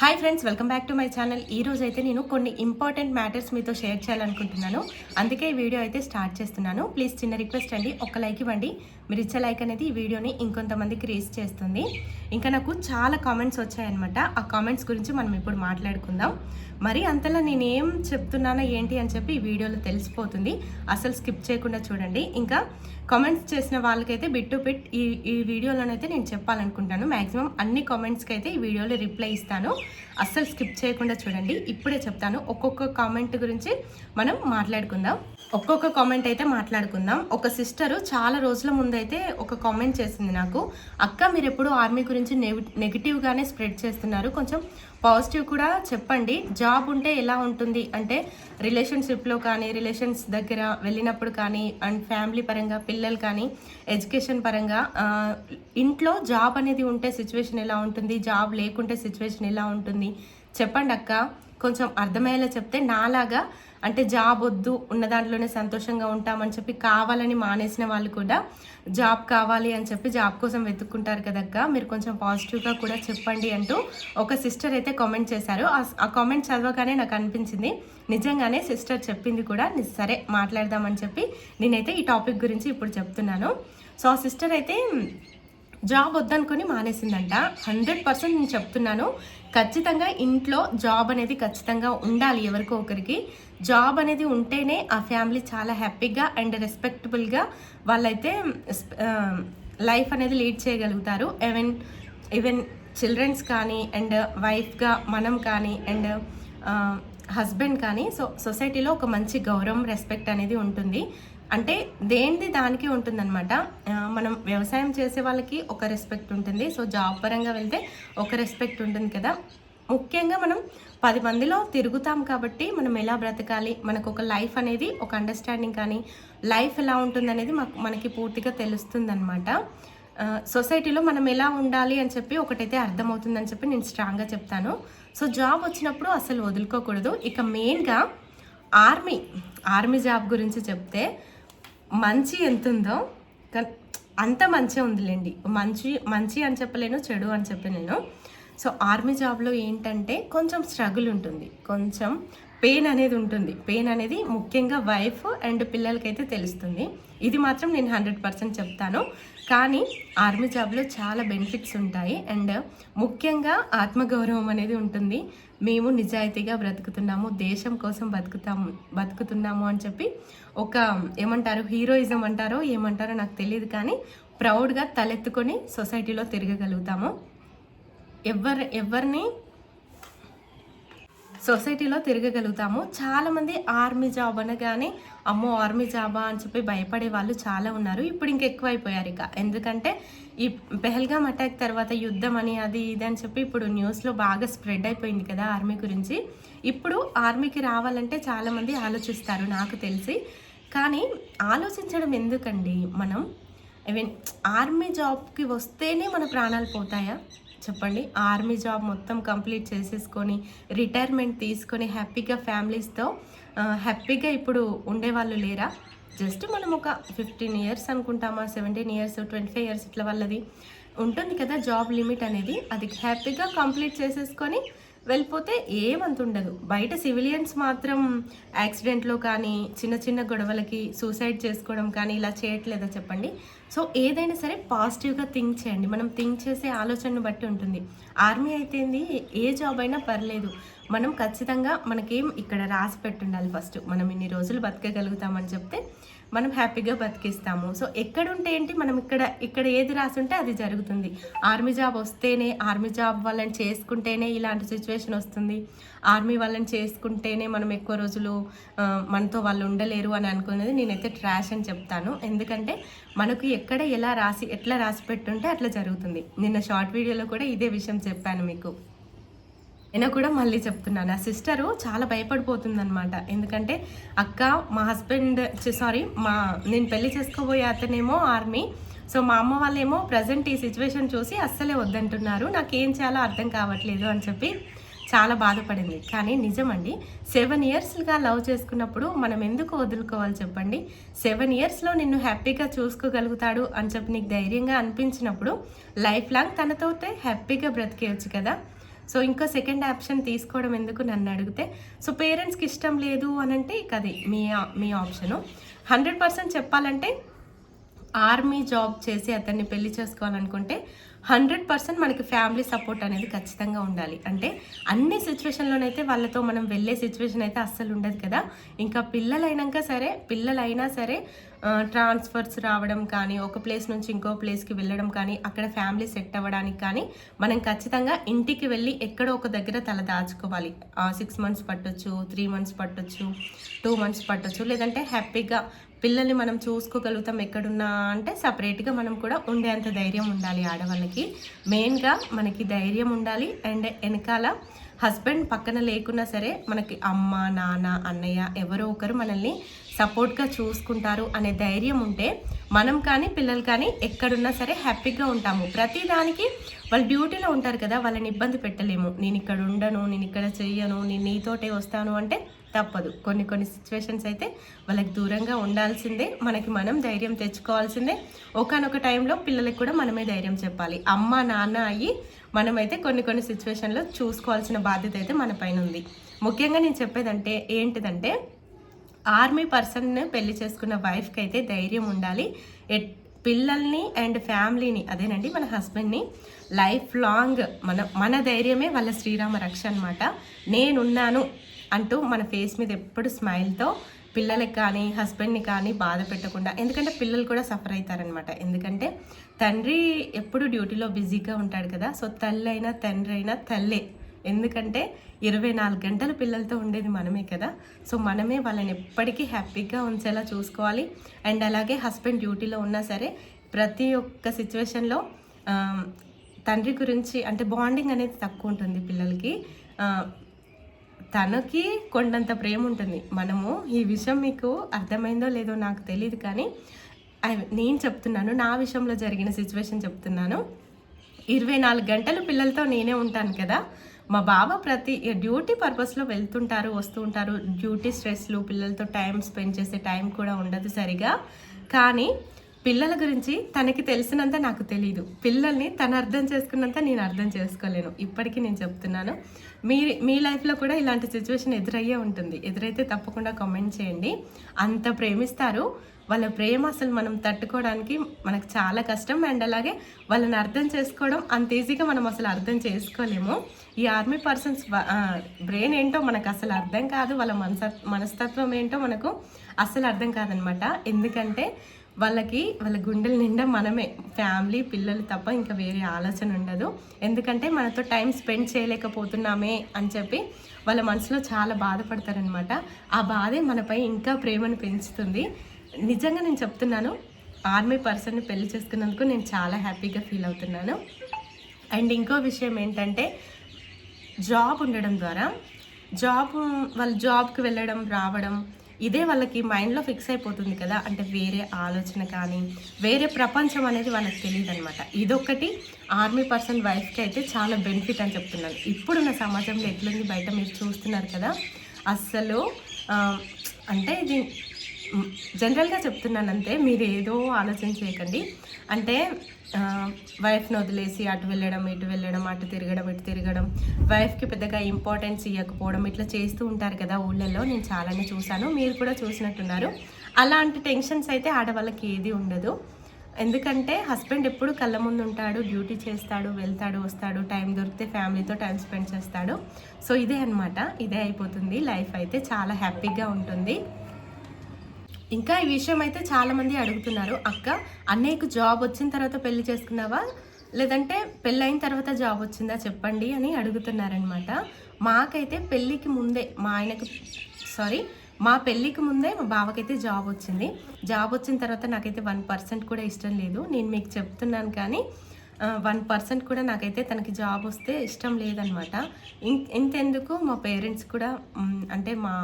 Hi friends welcome back to my channel ఈ రోజు అయితే నేను కొన్ని ఇంపార్టెంట్ మ్యాటర్స్ మీతో షేర్ చేయాలనుకుంటున్నాను. అందుకే ఈ వీడియో అయితే స్టార్ట్ చేస్తున్నాను. ప్లీజ్ చిన్న రిక్వెస్ట్ అండి. ఒక లైక్ ఇవ్వండి. మీరు ఇచ్చే లైక్ అనేది ఈ వీడియోని ఇంకొంతమందికి రీచ్ చేస్తుంది. ఇంకా నాకు చాలా కామెంట్స్ వచ్చాయన్నమాట. ఆ కామెంట్స్ గురించి మనం ఇప్పుడు మాట్లాడుకుందాం. మరి అంతలా నేను ఏం చెప్తున్నానో ఏంటి అని చెప్పి ఈ వీడియోలో తెలిసిపోతుంది. అసలు స్కిప్ చేయకుండా చూడండి. ఇంకా కామెంట్స్ చేసిన వాళ్ళకైతే బిట్ టు బిట్ ఈ ఈ వీడియోలోనైతే నేను చెప్పాలనుకుంటాను. మ్యాక్సిమం అన్ని కామెంట్స్కి అయితే ఈ వీడియోలో రిప్లై ఇస్తాను. అస్సలు స్కిప్ చేయకుండా చూడండి. ఇప్పుడే చెప్తాను. ఒక్కొక్క కామెంట్ గురించి మనం మాట్లాడుకుందాం. ఒక్కొక్క కామెంట్ అయితే మాట్లాడుకుందాం. ఒక సిస్టరు చాలా రోజుల ముందు అయితే ఒక కామెంట్ చేసింది నాకు. అక్క మీరు ఎప్పుడు ఆర్మీ గురించి నెగిటివ్గానే స్ప్రెడ్ చేస్తున్నారు. కొంచెం పాజిటివ్ కూడా చెప్పండి. జాబ్ ఉంటే ఎలా ఉంటుంది? అంటే రిలేషన్షిప్లో కానీ రిలేషన్స్ దగ్గర వెళ్ళినప్పుడు కానీ అండ్ ఫ్యామిలీ పరంగా పిల్లలు కానీ ఎడ్యుకేషన్ పరంగా ఇంట్లో జాబ్ అనేది ఉంటే సిచ్యువేషన్ ఎలా ఉంటుంది? జాబ్ లేకుంటే సిచ్యువేషన్ ఎలా ఉంటుంది? చెప్పండి అక్క. కొంచెం అర్థమయ్యేలా చెప్తే నాలాగా అంటే జాబ్ వద్దు ఉన్న దాంట్లోనే సంతోషంగా ఉంటామని చెప్పి కావాలని మానేసిన వాళ్ళు కూడా జాబ్ కావాలి అని చెప్పి జాబ్ కోసం వెతుక్కుంటారు కదక్క మీరు కొంచెం పాజిటివ్గా కూడా చెప్పండి అంటూ ఒక సిస్టర్ అయితే కామెంట్ చేశారు. ఆ- కామెంట్ చదవగానే నాకు అనిపించింది నిజంగానే సిస్టర్ చెప్పింది కూడా సరే మాట్లాడదామని చెప్పి నేనైతే ఈ టాపిక్ గురించి ఇప్పుడు చెప్తున్నాను. సో ఆ సిస్టర్ అయితే జాబ్ వద్దనుకొని మానేసిందంట. హండ్రెడ్ పర్సెంట్ నేను చెప్తున్నాను. ఖచ్చితంగా ఇంట్లో జాబ్ అనేది ఖచ్చితంగా ఉండాలి ఎవరికో ఒకరికి. జాబ్ అనేది ఉంటేనే ఆ ఫ్యామిలీ చాలా హ్యాపీగా అండ్ రెస్పెక్టబుల్గా వాళ్ళైతే లైఫ్ అనేది లీడ్ చేయగలుగుతారు. ఈవెన్ ఈవెన్ చిల్డ్రన్స్ కానీ అండ్ వైఫ్గా మనం కానీ అండ్ హస్బెండ్ కానీ సో సొసైటీలో ఒక మంచి గౌరవం రెస్పెక్ట్ అనేది ఉంటుంది. అంటే దేనిది దానికి ఉంటుందన్నమాట. మనం వ్యవసాయం చేసే వాళ్ళకి ఒక రెస్పెక్ట్ ఉంటుంది. సో జాబ్ పరంగా వెళ్తే ఒక రెస్పెక్ట్ ఉంటుంది కదా. ముఖ్యంగా మనం పది మందిలో తిరుగుతాం కాబట్టి మనం ఎలా బ్రతకాలి? మనకు ఒక లైఫ్ అనేది ఒక అండర్స్టాండింగ్ కానీ లైఫ్ ఎలా ఉంటుంది అనేది మాకు మనకి పూర్తిగా తెలుస్తుంది అనమాట సొసైటీలో మనం ఎలా ఉండాలి అని చెప్పి ఒకటైతే అర్థమవుతుందని చెప్పి నేను స్ట్రాంగ్గా చెప్తాను. సో జాబ్ వచ్చినప్పుడు అసలు వదులుకోకూడదు. ఇక మెయిన్గా ఆర్మీ ఆర్మీ జాబ్ గురించి చెప్తే మంచి ఎంత ఉందో అంత మంచిగా ఉందిలేండి. మంచి మంచి అని చెప్పలేను చెడు అని చెప్పలేను. సో ఆర్మీ జాబ్లో ఏంటంటే కొంచెం స్ట్రగుల్ ఉంటుంది. కొంచెం పెయిన్ అనేది ఉంటుంది. పెయిన్ అనేది ముఖ్యంగా వైఫ్ అండ్ పిల్లలకైతే తెలుస్తుంది. ఇది మాత్రం నేను హండ్రెడ్ పర్సెంట్ చెప్తాను. కానీ ఆర్మీ జాబ్లో చాలా బెనిఫిట్స్ ఉంటాయి. అండ్ ముఖ్యంగా ఆత్మగౌరవం అనేది ఉంటుంది. మేము నిజాయితీగా బ్రతుకుతున్నాము దేశం కోసం బతుకుతాము బతుకుతున్నాము అని చెప్పి ఒక ఏమంటారు హీరోయిజం అంటారో ఏమంటారో నాకు తెలియదు కానీ ప్రౌడ్గా తలెత్తుకొని సొసైటీలో తిరగగలుగుతాము. ఎవరి ఎవరిని సొసైటీలో తిరగగలుగుతాము. చాలామంది ఆర్మీ జాబ్ అనగానే అమ్మో ఆర్మీ జాబా అని చెప్పి భయపడే వాళ్ళు చాలా ఉన్నారు. ఇప్పుడు ఇంక ఎక్కువైపోయారు ఇక. ఎందుకంటే ఈ పెహల్గామ్ అటాక్ తర్వాత యుద్ధం అని అది ఇది అని చెప్పి ఇప్పుడు న్యూస్లో బాగా స్ప్రెడ్ అయిపోయింది కదా ఆర్మీ గురించి. ఇప్పుడు ఆర్మీకి రావాలంటే చాలామంది ఆలోచిస్తారు నాకు తెలిసి. కానీ ఆలోచించడం ఎందుకండి మనం? ఈవెన్ ఆర్మీ జాబ్కి వస్తేనే మన ప్రాణాలు పోతాయా? చెప్పండి. ఆర్మీ జాబ్ మొత్తం కంప్లీట్ చేసేసుకొని రిటైర్మెంట్ తీసుకొని హ్యాపీగా ఫ్యామిలీస్తో హ్యాపీగా ఇప్పుడు ఉండేవాళ్ళు లేరా? జస్ట్ మనం ఒక fifteen years అనుకుంటామా seventeen years twenty five years ఇట్లా వాళ్ళది. ఉంటుంది కదా జాబ్ లిమిట్ అనేది. అది హ్యాపీగా కంప్లీట్ చేసేసుకొని వెళ్ళిపోతే ఏమంత ఉండదు బయట సివిలియన్స్ మాత్రం యాక్సిడెంట్లో కానీ చిన్న చిన్న గొడవలకి సూసైడ్ చేసుకోవడం కానీ ఇలా చేయట్లేదా చెప్పండి? సో ఏదైనా సరే పాజిటివ్గా థింక్ చేయండి. మనం థింక్ చేసే ఆలోచనను బట్టి ఉంటుంది. ఆర్మీ అయితేంది ఏ జాబ్ అయినా పర్లేదు. మనం ఖచ్చితంగా మనకేం ఇక్కడ రాసి పెట్టుండాలి ఫస్ట్. మనం ఇన్ని రోజులు బతకగలుగుతామని చెప్తే మనం హ్యాపీగా బతికిస్తాము. సో ఎక్కడుంటే ఏంటి? మనం ఇక్కడ ఇక్కడ ఏది రాసి ఉంటే అది జరుగుతుంది. ఆర్మీ జాబ్ వస్తేనే ఆర్మీ జాబ్ వాళ్ళని చేసుకుంటేనే ఇలాంటి సిచ్యువేషన్ వస్తుంది. ఆర్మీ వాళ్ళని చేసుకుంటేనే మనం ఎక్కువ రోజులు మనతో వాళ్ళు ఉండలేరు అని అనుకునేది నేనైతే ట్రాష్ అని చెప్తాను. ఎందుకంటే మనకు ఎక్కడ ఎలా రాసి ఎట్లా రాసి పెట్టుంటే అట్లా జరుగుతుంది. నిన్న షార్ట్ వీడియోలో కూడా ఇదే విషయం చెప్పాను మీకు. అయినా కూడా మళ్ళీ చెప్తున్నాను. ఆ సిస్టరు చాలా భయపడిపోతుంది అనమాట ఎందుకంటే అక్క మా హస్బెండ్ సారీ మా నేను పెళ్ళి చేసుకోబోయే అతనేమో ఆర్మీ. సో మా అమ్మ వాళ్ళేమో ప్రజెంట్ ఈ సిచ్యువేషన్ చూసి అస్సలే వద్దంటున్నారు. నాకేం చేయాలో అర్థం కావట్లేదు అని చెప్పి చాలా బాధపడింది. కానీ నిజమండి సెవెన్ ఇయర్స్గా లవ్ చేసుకున్నప్పుడు మనం ఎందుకు వదులుకోవాలి చెప్పండి? సెవెన్ ఇయర్స్లో నిన్ను హ్యాపీగా చూసుకోగలుగుతాడు అని చెప్పి నీకు ధైర్యంగా అనిపించినప్పుడు లైఫ్ లాంగ్ తనతోటే హ్యాపీగా బ్రతికేయచ్చు కదా. సో ఇంకో సెకండ్ ఆప్షన్ తీసుకోవడం ఎందుకు నన్ను అడిగితే సో పేరెంట్స్కి ఇష్టం లేదు అని అంటే ఇక అది మీ మీ ఆప్షను హండ్రెడ్ పర్సెంట్ చెప్పాలంటే ఆర్మీ జాబ్ చేసి అతన్ని పెళ్ళి చేసుకోవాలనుకుంటే హండ్రెడ్ పర్సెంట్ మనకి ఫ్యామిలీ సపోర్ట్ అనేది ఖచ్చితంగా ఉండాలి. అంటే అన్ని సిచ్యువేషన్లోనైతే వాళ్ళతో మనం వెళ్ళే సిచ్యువేషన్ అయితే అస్సలు ఉండదు కదా. ఇంకా పిల్లలైనాక సరే పిల్లలైనా సరే ట్రాన్స్ఫర్స్ రావడం కానీ ఒక ప్లేస్ నుంచి ఇంకో ప్లేస్కి వెళ్ళడం కానీ అక్కడ ఫ్యామిలీ సెట్ అవ్వడానికి కానీ మనం ఖచ్చితంగా ఇంటికి వెళ్ళి ఎక్కడో ఒక దగ్గర తల దాచుకోవాలి. సిక్స్ మంత్స్ పట్టొచ్చు త్రీ మంత్స్ పట్టొచ్చు టూ మంత్స్ పట్టొచ్చు లేదంటే హ్యాపీగా పిల్లల్ని మనం చూసుకోగలుగుతాం ఎక్కడున్నా అంటే సపరేట్గా మనం కూడా ఉండేంత ధైర్యం ఉండాలి ఆడవాళ్ళకి. మెయిన్గా మనకి ధైర్యం ఉండాలి అండ్ వెనకాల హస్బెండ్ పక్కన లేకున్నా సరే మనకి అమ్మ నాన్న అన్నయ్య ఎవరో ఒకరు మనల్ని సపోర్ట్గా చూసుకుంటారు అనే ధైర్యం ఉంటే మనం కానీ పిల్లలు కానీ ఎక్కడున్నా సరే హ్యాపీగా ఉంటాము. ప్రతిదానికి వాళ్ళు డ్యూటీలో ఉంటారు కదా వాళ్ళని ఇబ్బంది పెట్టలేము. నేను ఇక్కడ ఉండను నేను ఇక్కడ చెయ్యను నేను నీతోటే వస్తాను అంటే తప్పదు. కొన్ని కొన్ని సిచ్యువేషన్స్ అయితే వాళ్ళకి దూరంగా ఉండాల్సిందే. మనకి మనం ధైర్యం తెచ్చుకోవాల్సిందే. ఒకనొక టైంలో పిల్లలకి కూడా మనమే ధైర్యం చెప్పాలి. అమ్మ నాన్న అయ్యి మనమైతే కొన్ని కొన్ని సిచ్యువేషన్లో చూసుకోవాల్సిన బాధ్యత అయితే మన పైన ఉంది. ముఖ్యంగా నేను చెప్పేదంటే ఏంటిదంటే ఆర్మీ పర్సన్ని పెళ్ళి చేసుకున్న వైఫ్కి అయితే ధైర్యం ఉండాలి. ఎట్ పిల్లల్ని అండ్ ఫ్యామిలీని అదేనండి మన హస్బెండ్ని లైఫ్ లాంగ్ మన మన ధైర్యమే వాళ్ళ శ్రీరామ రక్ష అనమాట నేనున్నాను అంటూ మన ఫేస్ మీద ఎప్పుడు స్మైల్తో పిల్లలకి కానీ హస్బెండ్ని కానీ బాధ పెట్టకుండా ఎందుకంటే పిల్లలు కూడా సఫర్ అవుతారనమాట ఎందుకంటే తండ్రి ఎప్పుడు డ్యూటీలో బిజీగా ఉంటాడు కదా సో తల్లి అయినా తండ్రి అయినా తల్లే. ఎందుకంటే ఇరవై నాలుగు గంటలు పిల్లలతో ఉండేది మనమే కదా. సో మనమే వాళ్ళని ఎప్పటికీ హ్యాపీగా ఉంచేలా చూసుకోవాలి. అండ్ అలాగే హస్బెండ్ డ్యూటీలో ఉన్నా సరే ప్రతి ఒక్క సిచ్యువేషన్లో తండ్రి గురించి అంటే బాండింగ్ అనేది తక్కువ ఉంటుంది పిల్లలకి. తనకి కొండంత ప్రేమ ఉంటుంది. మనము ఈ విషయం మీకు అర్థమైందో లేదో నాకు తెలియదు కానీ నేను చెప్తున్నాను నా విషయంలో జరిగిన సిచ్యువేషన్ చెప్తున్నాను. ఇరవై నాలుగు గంటలు పిల్లలతో నేనే ఉంటాను కదా. మా బావ ప్రతి డ్యూటీ పర్పస్లో వెళ్తుంటారు వస్తూ ఉంటారు. డ్యూటీ స్ట్రెస్లు పిల్లలతో టైం స్పెండ్ చేసే టైం కూడా ఉండదు సరిగా. కానీ పిల్లల గురించి తనకి తెలిసినంత నాకు తెలియదు పిల్లల్ని తను అర్థం చేసుకున్నంత నేను అర్థం చేసుకోలేను. ఇప్పటికీ నేను చెప్తున్నాను. మీ మీ లైఫ్లో కూడా ఇలాంటి సిచ్యువేషన్ ఎదురయ్యే ఉంటుంది. ఎదురైతే తప్పకుండా కామెంట్ చేయండి. అంత ప్రేమిస్తారు. వాళ్ళ ప్రేమ అసలు మనం తట్టుకోవడానికి మనకు చాలా కష్టం. అండ్ అలాగే వాళ్ళని అర్థం చేసుకోవడం అంత ఈజీగా మనం అసలు అర్థం చేసుకోలేము. ఈ ఆర్మీ పర్సన్స్ బ్రెయిన్ ఏంటో మనకు అసలు అర్థం కాదు. వాళ్ళ మనస మనస్తత్వం ఏంటో మనకు అసలు అర్థం కాదనమాట. ఎందుకంటే వాళ్ళకి వాళ్ళ గుండెల నిండా మనమే. ఫ్యామిలీ పిల్లలు తప్ప ఇంకా వేరే ఆలోచన ఉండదు. ఎందుకంటే మనతో టైం స్పెండ్ చేయలేకపోతున్నామే అని చెప్పి వాళ్ళ మనసులో చాలా బాధపడతారనమాట. ఆ బాధే మనపై ఇంకా ప్రేమను పెంచుతుంది. నిజంగా నేను చెప్తున్నాను ఆర్మీ పర్సన్ని పెళ్ళి చేసుకున్నందుకు నేను చాలా హ్యాపీగా ఫీల్ అవుతున్నాను. అండ్ ఇంకో విషయం ఏంటంటే జాబ్ ఉండడం ద్వారా జాబ్ వాళ్ళ జాబ్కి వెళ్ళడం రావడం ఇదే వాళ్ళకి మైండ్లో ఫిక్స్ అయిపోతుంది కదా. అంటే వేరే ఆలోచన కానీ వేరే ప్రపంచం అనేది వాళ్ళకి తెలియదు అనమాట ఇదొకటి ఆర్మీ పర్సన్ వైఫ్కి అయితే చాలా బెనిఫిట్ అని చెప్తున్నాను ఇప్పుడున్న సమాజంలో ఎట్లుంది బయట మీరు చూస్తున్నారు కదా. అస్సలు అంటే ఇది జనరల్గా చెప్తున్నాను అంతే మీరు ఏదో ఆలోచన చేయకండి. అంటే వైఫ్ను వైఫ్ని వదిలేసి అటు వెళ్ళడం ఇటు వెళ్ళడం అటు తిరగడం ఇటు తిరగడం. వైఫ్కి పెద్దగా ఇంపార్టెన్స్ ఇవ్వకపోవడం ఇట్లా చేస్తూ ఉంటారు కదా ఊళ్ళల్లో. నేను చాలానే చూశాను. మీరు కూడా చూసినట్టున్నారు. అలాంటి టెన్షన్స్ అయితే ఆడవాళ్ళకి ఏది ఉండదు. ఎందుకంటే హస్బెండ్ ఎప్పుడు కళ్ళ ముందు ఉంటాడు డ్యూటీ చేస్తాడు వెళ్తాడు వస్తాడు టైం దొరికితే ఫ్యామిలీతో టైం స్పెండ్ చేస్తాడు. సో ఇదే అనమాట ఇదే అయిపోతుంది. లైఫ్ అయితే చాలా హ్యాపీగా ఉంటుంది. ఇంకా ఈ విషయం అయితే చాలామంది అడుగుతున్నారు. అక్క అన్నయ్యకు జాబ్ వచ్చిన తర్వాత పెళ్ళి చేసుకున్నావా? లేదంటే పెళ్ళైన తర్వాత జాబ్ వచ్చిందా చెప్పండి అని అడుగుతున్నారనమాట మాకైతే పెళ్ళికి ముందే మా ఆయనకు సారీ మా పెళ్ళికి ముందే మా బావకైతే జాబ్ వచ్చింది. జాబ్ వచ్చిన తర్వాత నాకైతే వన్ పర్సెంట్ కూడా ఇష్టం లేదు. నేను మీకు చెప్తున్నాను కానీ వన్ పర్సెంట్ కూడా నాకైతే తనకి జాబ్ వస్తే ఇష్టం లేదనమాట ఇంతెందుకు? మా పేరెంట్స్ కూడా అంటే మా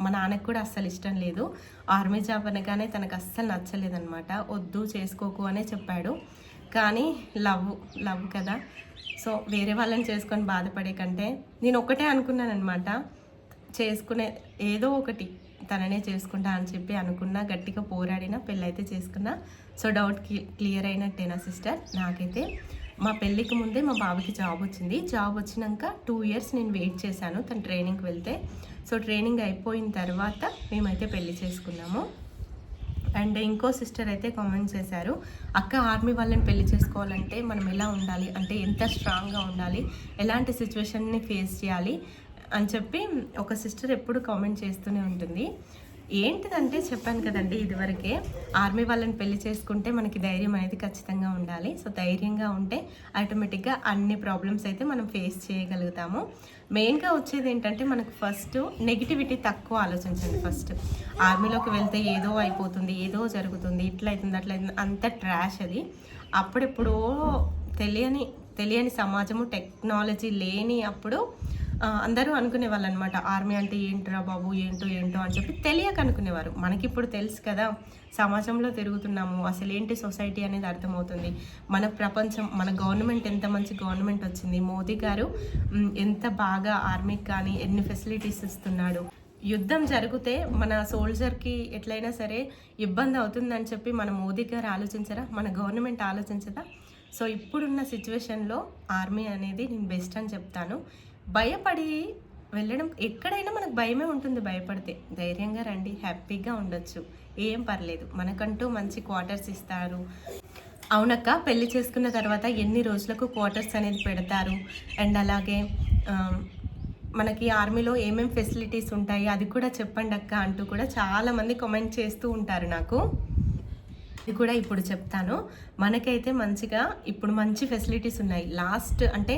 మా నాన్నకి కూడా అస్సలు ఇష్టం లేదు. ఆర్మీ జాబ్ అనగానే తనకు అస్సలు నచ్చలేదన్నమాట. వద్దు చేసుకోకు అనే చెప్పాడు. కానీ లవ్ లవ్ కదా. సో వేరే వాళ్ళని చేసుకొని బాధపడే కంటే నేను ఒకటే అనుకున్నానమాట చేసుకునే ఏదో ఒకటి తననే చేసుకుంటా అని చెప్పి అనుకున్నా గట్టిగా పోరాడినా పెళ్ళైతే చేసుకున్నా. సో డౌట్ క్లియర్ అయినట్టేనా సిస్టర్? నాకైతే మా పెళ్ళికి ముందే మా బాబుకి జాబ్ వచ్చింది. జాబ్ వచ్చినాక టూ ఇయర్స్ నేను వెయిట్ చేశాను తన ట్రైనింగ్కి వెళ్తే. సో ట్రైనింగ్ అయిపోయిన తర్వాత మేమైతే పెళ్ళి చేసుకున్నాము. అండ్ ఇంకో సిస్టర్ అయితే కామెంట్ చేశారు అక్క ఆర్మీ వాళ్ళని పెళ్ళి చేసుకోవాలంటే మనం ఎలా ఉండాలి? అంటే ఎంత స్ట్రాంగ్గా ఉండాలి? ఎలాంటి సిచ్యువేషన్ని ఫేస్ చేయాలి? అని చెప్పి ఒక సిస్టర్ ఎప్పుడు కామెంట్ చేస్తూనే ఉంటుంది. ఏంటిదంటే చెప్పాను కదండి ఇదివరకే ఆర్మీ వాళ్ళని పెళ్ళి చేసుకుంటే మనకి ధైర్యం అనేది ఖచ్చితంగా ఉండాలి. సో ధైర్యంగా ఉంటే ఆటోమేటిక్గా అన్ని ప్రాబ్లమ్స్ అయితే మనం ఫేస్ చేయగలుగుతాము. మెయిన్గా వచ్చేది ఏంటంటే మనకు ఫస్ట్ నెగిటివిటీ తక్కువ ఆలోచించండి ఫస్ట్. ఆర్మీలోకి వెళ్తే ఏదో అయిపోతుంది ఏదో జరుగుతుంది ఇట్లా అవుతుంది అట్లా అవుతుంది అంత ట్రాష్ అది. అప్పుడెప్పుడో తెలియని తెలియని సమాజము టెక్నాలజీ లేని అప్పుడు అందరూ అనుకునేవాళ్ళు అనమాట ఆర్మీ అంటే ఏంట్రా బాబు ఏంటో ఏంటో అని చెప్పి తెలియక అనుకునేవారు. మనకి ఇప్పుడు తెలుసు కదా సమాజంలో తిరుగుతున్నాము అసలు ఏంటి సొసైటీ అనేది అర్థమవుతుంది. మన ప్రపంచం మన గవర్నమెంట్ ఎంత మంచి గవర్నమెంట్ వచ్చింది. మోదీ గారు ఎంత బాగా ఆర్మీకి కానీ ఎన్ని ఫెసిలిటీస్ ఇస్తున్నాడు. యుద్ధం జరిగితే మన సోల్జర్కి ఎట్లయినా సరే ఇబ్బంది అవుతుందని చెప్పి మన మోదీ గారు ఆలోచించరా? మన గవర్నమెంట్ ఆలోచించదా? సో ఇప్పుడున్న సిచ్యువేషన్లో ఆర్మీ అనేది నేను బెస్ట్ అని చెప్తాను. భయపడి వెళ్ళడం ఎక్కడైనా మనకు భయమే ఉంటుంది భయపడితే. ధైర్యంగా రండి హ్యాపీగా ఉండొచ్చు. ఏం పర్లేదు మనకంటూ మంచి క్వార్టర్స్ ఇస్తారు. అవునక్క పెళ్ళి చేసుకున్న తర్వాత ఎన్ని రోజులకు క్వార్టర్స్ అనేది పెడతారు? అండ్ అలాగే మనకి ఆర్మీలో ఏమేం ఫెసిలిటీస్ ఉంటాయి? అది కూడా చెప్పండి అక్క అంటూ కూడా చాలామంది కామెంట్ చేస్తూ ఉంటారు నాకు. ఇది కూడా ఇప్పుడు చెప్తాను. మనకైతే మంచిగా ఇప్పుడు మంచి ఫెసిలిటీస్ ఉన్నాయి. లాస్ట్ అంటే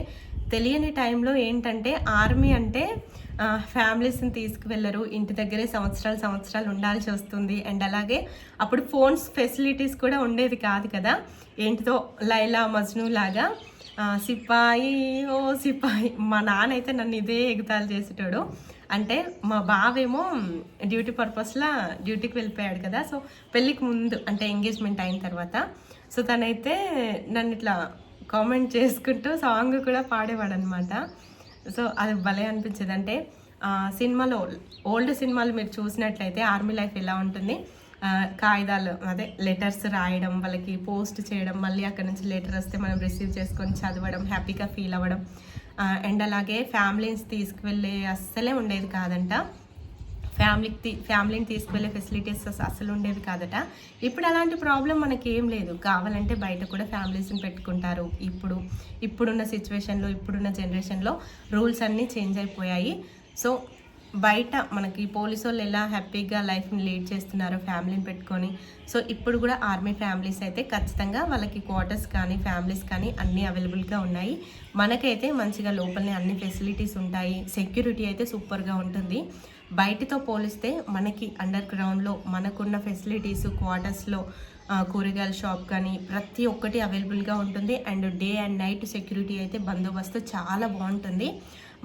తెలియని టైంలో ఏంటంటే ఆర్మీ అంటే ఫ్యామిలీస్ని తీసుకువెళ్ళరు. ఇంటి దగ్గరే సంవత్సరాలు సంవత్సరాలు ఉండాల్సి వస్తుంది. అండ్ అలాగే అప్పుడు ఫోన్స్ ఫెసిలిటీస్ కూడా ఉండేది కాదు కదా. ఏంటిదో లైలా మజ్ను లాగా సిపాయి ఓ సిపాయి. మా నాన్న అయితే నన్ను ఇదే ఎగతాలు చేసేటాడు. అంటే మా బావేమో డ్యూటీ పర్పస్లో డ్యూటీకి వెళ్ళిపోయాడు కదా సో పెళ్ళికి ముందు అంటే ఎంగేజ్మెంట్ అయిన తర్వాత. సో తనైతే నన్ను ఇట్లా కామెంట్ చేసుకుంటూ సాంగ్ కూడా పాడేవాడు అనమాట సో అది భలే అనిపించేది. అంటే సినిమాలో ఓల్డ్ సినిమాలు మీరు చూసినట్లయితే ఆర్మీ లైఫ్ ఎలా ఉంటుంది? కాగితాలు అదే లెటర్స్ రాయడం వాళ్ళకి పోస్ట్ చేయడం మళ్ళీ అక్కడ నుంచి లెటర్ వస్తే మనం రిసీవ్ చేసుకొని చదవడం హ్యాపీగా ఫీల్ అవ్వడం. అండ్ అలాగే ఫ్యామిలీస్ తీసుకువెళ్ళే అస్సలే ఉండేది కాదంట. ఫ్యామిలీకి తీ ఫ్యామిలీని తీసుకువెళ్ళే ఫెసిలిటీస్ అసలు ఉండేవి కాదట. ఇప్పుడు అలాంటి ప్రాబ్లం మనకి ఏం లేదు. కావాలంటే బయట కూడా ఫ్యామిలీస్ని పెట్టుకుంటారు. ఇప్పుడు ఇప్పుడున్న సిచ్యువేషన్లో ఇప్పుడున్న జనరేషన్లో రూల్స్ అన్నీ చేంజ్ అయిపోయాయి. సో బయట మనకి పోలీసు వాళ్ళు ఎలా హ్యాపీగా లైఫ్ని లీడ్ చేస్తున్నారో ఫ్యామిలీని పెట్టుకొని. సో ఇప్పుడు కూడా ఆర్మీ ఫ్యామిలీస్ అయితే ఖచ్చితంగా వాళ్ళకి క్వార్టర్స్ కానీ ఫ్యామిలీస్ కానీ అన్నీ అవైలబుల్గా ఉన్నాయి. మనకైతే మంచిగా లోపలనే అన్ని ఫెసిలిటీస్ ఉంటాయి. సెక్యూరిటీ అయితే సూపర్గా ఉంటుంది. బయటతో పోలిస్తే మనకి అండర్ గ్రౌండ్లో మనకున్న ఫెసిలిటీస్ క్వార్టర్స్లో కూరగాయల షాప్ కానీ ప్రతి ఒక్కటి అవైలబుల్గా ఉంటుంది. And day and night security అయితే బందోబస్తు చాలా బాగుంటుంది.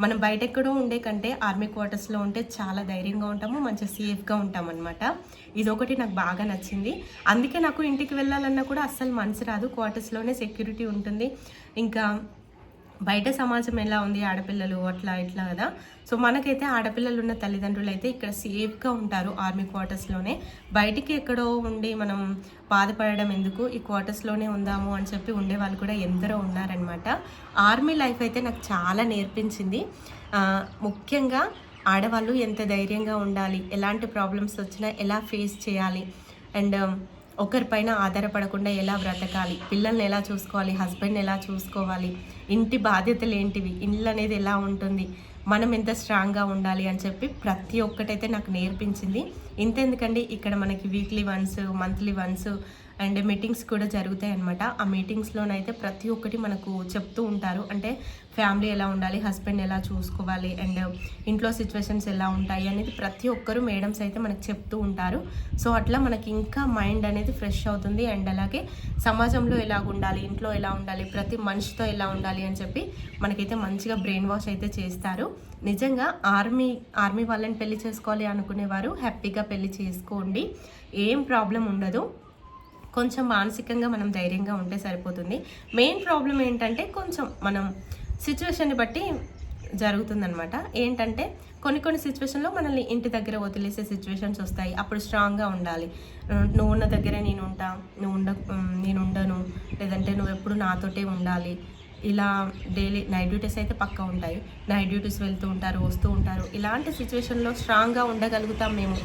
మనం బయట ఎక్కడో ఉండే కంటే ఆర్మీ క్వార్టర్స్లో ఉంటే చాలా ధైర్యంగా ఉంటాము మంచిగా సేఫ్గా ఉంటాం అనమాట ఇది ఒకటి నాకు బాగా నచ్చింది. అందుకే నాకు ఇంటికి వెళ్ళాలన్నా కూడా అస్సలు మనసు రాదు. క్వార్టర్స్లోనే సెక్యూరిటీ ఉంటుంది. ఇంకా బయట సమాజం ఎలా ఉంది ఆడపిల్లలు అట్లా ఇట్లా కదా. సో మనకైతే ఆడపిల్లలు ఉన్న తల్లిదండ్రులు అయితే ఇక్కడ సేఫ్గా ఉంటారు ఆర్మీ క్వార్టర్స్లోనే. బయటికి ఎక్కడో ఉండి మనం బాధపడడం ఎందుకు? ఈ క్వార్టర్స్లోనే ఉందాము అని చెప్పి ఉండే వాళ్ళు కూడా ఎందరో ఉన్నారనమాట ఆర్మీ లైఫ్ అయితే నాకు చాలా నేర్పించింది. ముఖ్యంగా ఆడవాళ్ళు ఎంత ధైర్యంగా ఉండాలి ఎలాంటి ప్రాబ్లమ్స్ వచ్చినా ఎలా ఫేస్ చేయాలి. అండ్ ఒకరిపైన ఆధారపడకుండా ఎలా బ్రతకాలి? పిల్లల్ని ఎలా చూసుకోవాలి? హస్బెండ్ని ఎలా చూసుకోవాలి? ఇంటి బాధ్యతలు ఏంటివి? ఇల్లు అనేది ఎలా ఉంటుంది? మనం ఎంత స్ట్రాంగ్గా ఉండాలి అని చెప్పి ప్రతి ఒక్కటైతే నాకు నేర్పించింది. ఇంతెందుకండి? ఇక్కడ మనకి weekly once monthly once and meetings కూడా జరుగుతాయి అనమాట ఆ మీటింగ్స్లోనైతే ప్రతి ఒక్కటి మనకు చెప్తూ ఉంటారు. అంటే ఫ్యామిలీ ఎలా ఉండాలి హస్బెండ్ ఎలా చూసుకోవాలి అండ్ ఇంట్లో సిచ్యువేషన్స్ ఎలా ఉంటాయి అనేది ప్రతి ఒక్కరు మేడమ్స్ అయితే మనకు చెప్తూ ఉంటారు. సో అట్లా మనకి ఇంకా మైండ్ అనేది ఫ్రెష్ అవుతుంది అండ్ అలాగే సమాజంలో ఎలా ఉండాలి ఇంట్లో ఎలా ఉండాలి ప్రతి మనిషితో ఎలా ఉండాలి అని చెప్పి మనకైతే మంచిగా బ్రెయిన్ వాష్ అయితే చేస్తారు. నిజంగా ఆర్మీ ఆర్మీ వాళ్ళని పెళ్ళి చేసుకోవాలి అనుకునేవారు హ్యాపీగా పెళ్ళి చేసుకోండి. ఏం ప్రాబ్లం ఉండదు. కొంచెం మానసికంగా మనం ధైర్యంగా ఉంటే సరిపోతుంది. మెయిన్ ప్రాబ్లం ఏంటంటే కొంచెం మనం సిచ్యువేషన్ని బట్టి జరుగుతుందనమాట ఏంటంటే కొన్ని కొన్ని సిచ్యువేషన్లో మనల్ని ఇంటి దగ్గర వదిలేసే సిచ్యువేషన్స్ వస్తాయి. అప్పుడు స్ట్రాంగ్గా ఉండాలి. నువ్వు ఉన్న దగ్గరే నేను ఉంటా నువ్వు ఉండ నేను ఉండను లేదంటే నువ్వు ఎప్పుడు నాతోటే ఉండాలి. ఇలా డైలీ నైట్ డ్యూటీస్ అయితే పక్కా ఉంటాయి. నైట్ డ్యూటీస్ వెళ్తూ ఉంటారు వస్తూ ఉంటారు. ఇలాంటి సిచ్యువేషన్లో స్ట్రాంగ్గా ఉండగలుగుతాం మేము.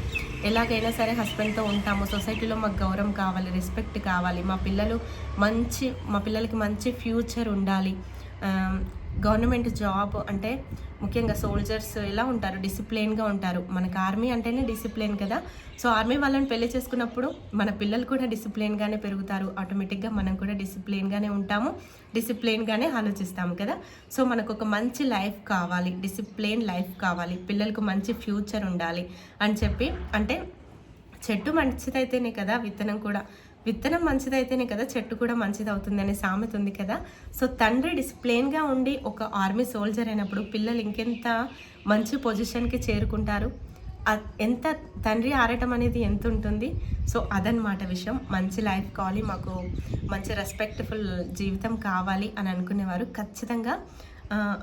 ఎలాగైనా సరే హస్బెండ్తో ఉంటాము. సొసైటీలో మాకు గౌరవం కావాలి రెస్పెక్ట్ కావాలి. మా పిల్లలు మంచి మా పిల్లలకి మంచి ఫ్యూచర్ ఉండాలి. గవర్నమెంట్ జాబ్ అంటే ముఖ్యంగా సోల్జర్స్ ఎలా ఉంటారు? డిసిప్లైన్గా ఉంటారు. మనకు ఆర్మీ అంటేనే డిసిప్లిన్ కదా. సో ఆర్మీ వాళ్ళని పెళ్ళి చేసుకున్నప్పుడు మన పిల్లలు కూడా డిసిప్లైన్గానే పెరుగుతారు. ఆటోమేటిక్గా మనం కూడా డిసిప్లైన్గానే ఉంటాము. డిసిప్లైన్గానే ఆలోచిస్తాము కదా. సో మనకు ఒక మంచి లైఫ్ కావాలి. డిసిప్లైన్ లైఫ్ కావాలి. పిల్లలకు మంచి ఫ్యూచర్ ఉండాలి అని చెప్పి అంటే చెట్టు మంచిదైతేనే కదా విత్తనం కూడా. విత్తనం మంచిదైతేనే కదా చెట్టు కూడా మంచిది అవుతుంది అనే సామెత ఉంది కదా. సో తండ్రి డిసిప్లైన్గా ఉండి ఒక ఆర్మీ సోల్జర్ అయినప్పుడు పిల్లలు ఇంకెంత మంచి పొజిషన్కి చేరుకుంటారు? ఎంత తండ్రి ఆడటం అనేది ఎంత ఉంటుంది సో అదనమాట విషయం. మంచి లైఫ్ కావాలి మాకు మంచి రెస్పెక్ట్ఫుల్ జీవితం కావాలి అని అనుకునేవారు. ఖచ్చితంగా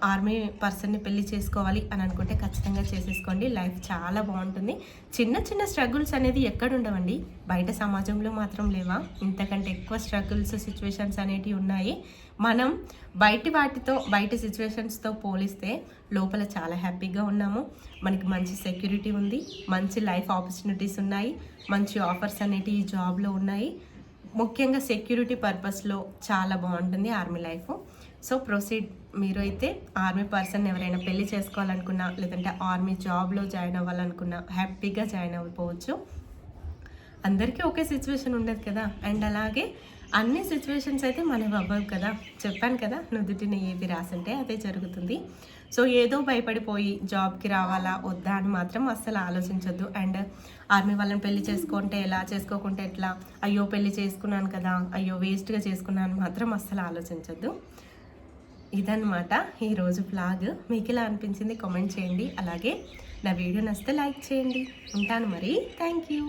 ఆర్మీ పర్సన్ని పెళ్ళి చేసుకోవాలి అని అనుకుంటే ఖచ్చితంగా చేసేసుకోండి. లైఫ్ చాలా బాగుంటుంది. చిన్న చిన్న స్ట్రగుల్స్ అనేది ఎక్కడుండవండి బయట సమాజంలో మాత్రం లేవా? ఇంతకంటే ఎక్కువ స్ట్రగుల్స్ సిచ్యువేషన్స్ అనేటివి ఉన్నాయి. మనం బయటి వాటితో బయట సిచ్యువేషన్స్తో పోలిస్తే లోపల చాలా హ్యాపీగా ఉన్నాము. మనకి మంచి సెక్యూరిటీ ఉంది. మంచి లైఫ్ ఆపర్చునిటీస్ ఉన్నాయి. మంచి ఆఫర్స్ అనేటివి జాబ్లో ఉన్నాయి. ముఖ్యంగా సెక్యూరిటీ పర్పస్లో చాలా బాగుంటుంది ఆర్మీ లైఫ్. సో ప్రొసీడ్ మీరు అయితే ఆర్మీ పర్సన్ ఎవరైనా పెళ్ళి చేసుకోవాలనుకున్నా లేదంటే ఆర్మీ జాబ్లో జాయిన్ అవ్వాలనుకున్నా హ్యాపీగా జాయిన్ అవ్వకపోవచ్చు. అందరికీ ఒకే సిచ్యువేషన్ ఉండదు కదా. అండ్ అలాగే అన్ని సిచ్యువేషన్స్ అయితే మనం అవ్వవు కదా. చెప్పాను కదా నుదుటిని ఏది రాసుంటే అదే జరుగుతుంది. సో ఏదో భయపడిపోయి జాబ్కి రావాలా వద్దా అని మాత్రం అస్సలు ఆలోచించొద్దు. అండ్ ఆర్మీ వాళ్ళని పెళ్ళి చేసుకుంటే ఎలా చేసుకోకుంటే ఎట్లా? అయ్యో పెళ్ళి చేసుకున్నాను కదా అయ్యో వేస్ట్గా చేసుకున్నాను మాత్రం అస్సలు ఆలోచించొద్దు. ఇదన్నమాట ఈరోజు బ్లాగ్ మీకు ఇలా అనిపించింది కామెంట్ చేయండి. అలాగే నా వీడియో నచ్చితే లైక్ చేయండి. ఉంటాను మరి. Thank you